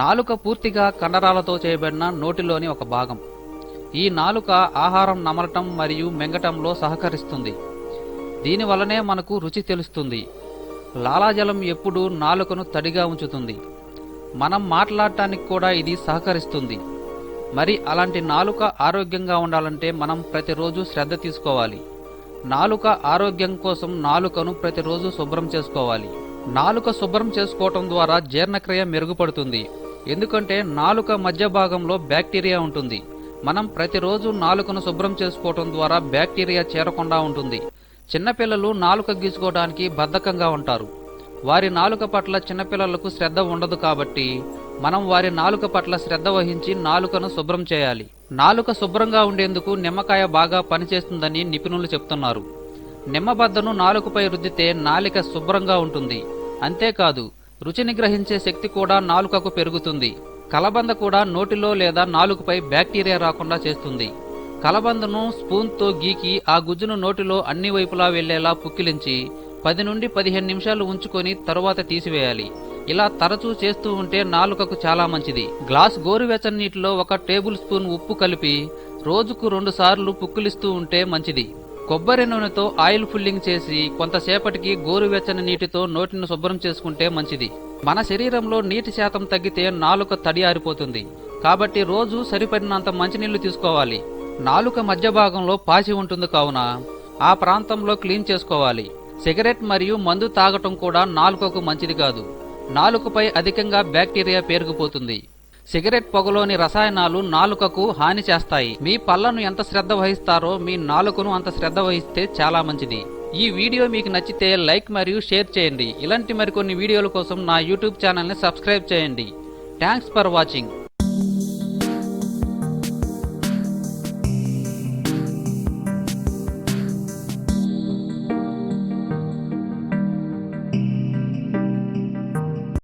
నాలుక పూర్తిగా కండరాలతో చేయబడిన నోటిలోని ఒక భాగం. ఈ నాలుక ఆహారం నమలటం మరియు మింగటంలో సహకరిస్తుంది. దీనివల్లనే మనకు రుచి తెలుస్తుంది. లాలాజలం ఎప్పుడూ నాలుకను తడిగా ఉంచుతుంది. మనం మాట్లాడటానికి కూడా ఇది సహకరిస్తుంది. మరి అలాంటి నాలుక ఆరోగ్యంగా ఉండాలంటే మనం ప్రతిరోజు శ్రద్ధ తీసుకోవాలి. నాలుక ఆరోగ్యం కోసం నాలుకను ప్రతిరోజు శుభ్రం చేసుకోవాలి. నాలుక శుభ్రం చేసుకోవటం ద్వారా జీర్ణక్రియ మెరుగుపడుతుంది. ఎందుకంటే నాలుక మధ్య భాగంలో బ్యాక్టీరియా ఉంటుంది. మనం ప్రతిరోజు నాలుకను శుభ్రం చేసుకోవటం ద్వారా బ్యాక్టీరియా చేరకుండా ఉంటుంది. చిన్నపిల్లలు నాలుక గీసుకోవడానికి బద్ధకంగా ఉంటారు. వారి నాలుక పట్ల చిన్నపిల్లలకు శ్రద్ధ ఉండదు కాబట్టి మనం వారి నాలుక పట్ల శ్రద్ధ వహించి నాలుకను శుభ్రం చేయాలి. నాలుక శుభ్రంగా ఉండేందుకు నిమ్మకాయ బాగా పనిచేస్తుందని నిపుణులు చెప్తున్నారు. నిమ్మబద్దను నాలుకపై రుద్దితే నాలిక శుభ్రంగా ఉంటుంది. అంతేకాదు రుచిని గ్రహించే శక్తి కూడా నాలుకకు పెరుగుతుంది. కలబంద కూడా నోటిలో లేదా నాలుకపై బ్యాక్టీరియా రాకుండా చేస్తుంది. కలబందను స్పూన్తో గీకి ఆ గుజ్జును నోటిలో అన్ని వైపులా వెళ్ళేలా పుక్కిలించి పది నుండి పదిహేను నిమిషాలు ఉంచుకొని తరువాత తీసివేయాలి. ఇలా తరచూ చేస్తూ ఉంటే నాలుకకు చాలా మంచిది. గ్లాస్ గోరువెచ్చని నీటిలో ఒక టేబుల్ స్పూన్ ఉప్పు కలిపి రోజుకు రెండు సార్లు పుక్కిలిస్తూ ఉంటే మంచిది. కొబ్బరి నూనెతో ఆయిల్ ఫుల్లింగ్ చేసి కొంతసేపటికి గోరువెచ్చని నీటితో నోటిని శుభ్రం చేసుకుంటే మంచిది. మన శరీరంలో నీటి శాతం తగ్గితే నాలుక తడి ఆరిపోతుంది. కాబట్టి రోజు సరిపడినంత మంచినీళ్ళు తీసుకోవాలి. నాలుక మధ్య భాగంలో పాసి ఉంటుంది కావున ఆ ప్రాంతంలో క్లీన్ చేసుకోవాలి. సిగరెట్ మరియు మందు తాగటం కూడా నాలుకకు మంచిది కాదు. నాలుకపై అధికంగా బ్యాక్టీరియా పేరుకుపోతుంది. సిగరెట్ పొగలోని రసాయనాలు నాలుకకు హాని చేస్తాయి. మీ పళ్ళను ఎంత శ్రద్ధ వహిస్తారో మీ నాలుకను అంత శ్రద్ధ వహిస్తే చాలా మంచిది. ఈ వీడియో మీకు నచ్చితే లైక్ మరియు షేర్ చేయండి. ఇలాంటి మరికొన్ని వీడియోల కోసం నా యూట్యూబ్ ఛానల్ని సబ్స్క్రైబ్ చేయండి. Thanks for watching.